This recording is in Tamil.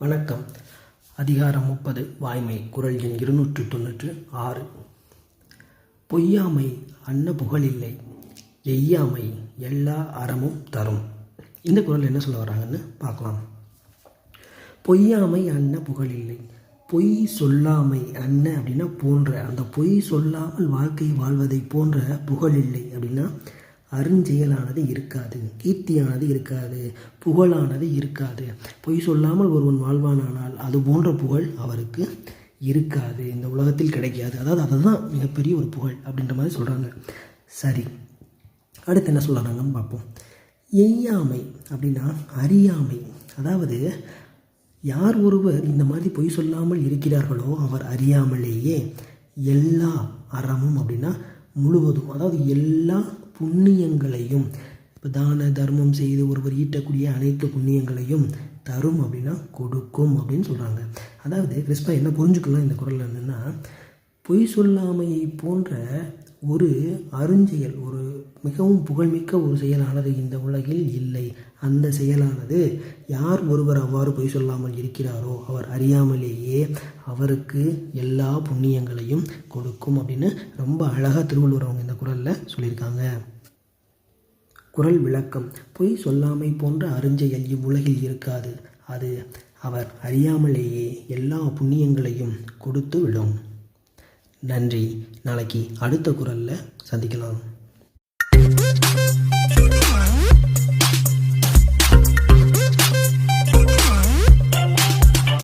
வணக்கம். அதிகாரம் முப்பது வாய்மை குரல் எண் இருநூற்று தொண்ணூற்று ஆறு. பொய்யாமை அன்ன புகழில்லை எய்யாமை எல்லா அறமும் தரும். இந்த குரல் என்ன சொல்ல வராங்கன்னு பார்க்கலாம். பொய்யாமை அன்ன புகழில்லை பொய் சொல்லாமை அன்ன அப்படின்னா போன்ற அந்த பொய் சொல்லாமல் வாழ்க்கை வாழ்வதை போன்ற புகழில்லை அப்படின்னா அருஞ்செயலானது இருக்காது கீர்த்தியானது இருக்காது புகழானது இருக்காது. பொய் சொல்லாமல் ஒருவன் வாழ்வானானால் அது போன்ற புகழ் அவருக்கு இருக்காது. இந்த உலகத்தில் கிடைக்காது. அதாவது அதுதான் மிகப்பெரிய ஒரு புகழ் அப்படின்ற மாதிரி சொல்கிறாங்க சரி. அடுத்து என்ன சொல்கிறாங்கன்னு பார்ப்போம். எய்யாமை அப்படின்னா அறியாமை. அதாவது யார் ஒருவர் இந்த மாதிரி பொய் சொல்லாமல் இருக்கிறார்களோ அவர் அறியாமலேயே எல்லா அறமும் அப்படின்னா முழுவதும் அதாவது எல்லா புண்ணியங்களையும் இப்போ தான தர்மம் செய்து ஒருவர் ஈட்டக்கூடிய அனைத்து புண்ணியங்களையும் தரும் அப்படின்னா கொடுக்கும் அப்படின்னு சொல்கிறாங்க அதாவது கிறிஸ்பா என்ன புரிஞ்சுக்கலாம் இந்த குரலில் என்னென்னா பொய் சொல்லாமையை போன்ற ஒரு அருஞ்செயல் ஒரு மிகவும் புகழ்மிக்க ஒரு செயலானது இந்த உலகில் இல்லை. அந்த செயலானது யார் ஒருவர் அவ்வாறு பொய் சொல்லாமல் இருக்கிறாரோ அவர் அறியாமலேயே அவருக்கு எல்லா புண்ணியங்களையும் கொடுக்கும் அப்படின்னு ரொம்ப அழகாக திருவள்ளுவர் அவங்க இந்த குரலில் சொல்லியிருக்காங்க. குரல் விளக்கம். பொய் சொல்லாமை போன்ற அருஞ்செயல் இவ்வுலகில் இருக்காது. அது அவர் அறியாமலேயே எல்லா புண்ணியங்களையும் கொடுத்து விடும் நன்றி. நாளைக்கு அடுத்த குரலில் சந்திக்கலாம்.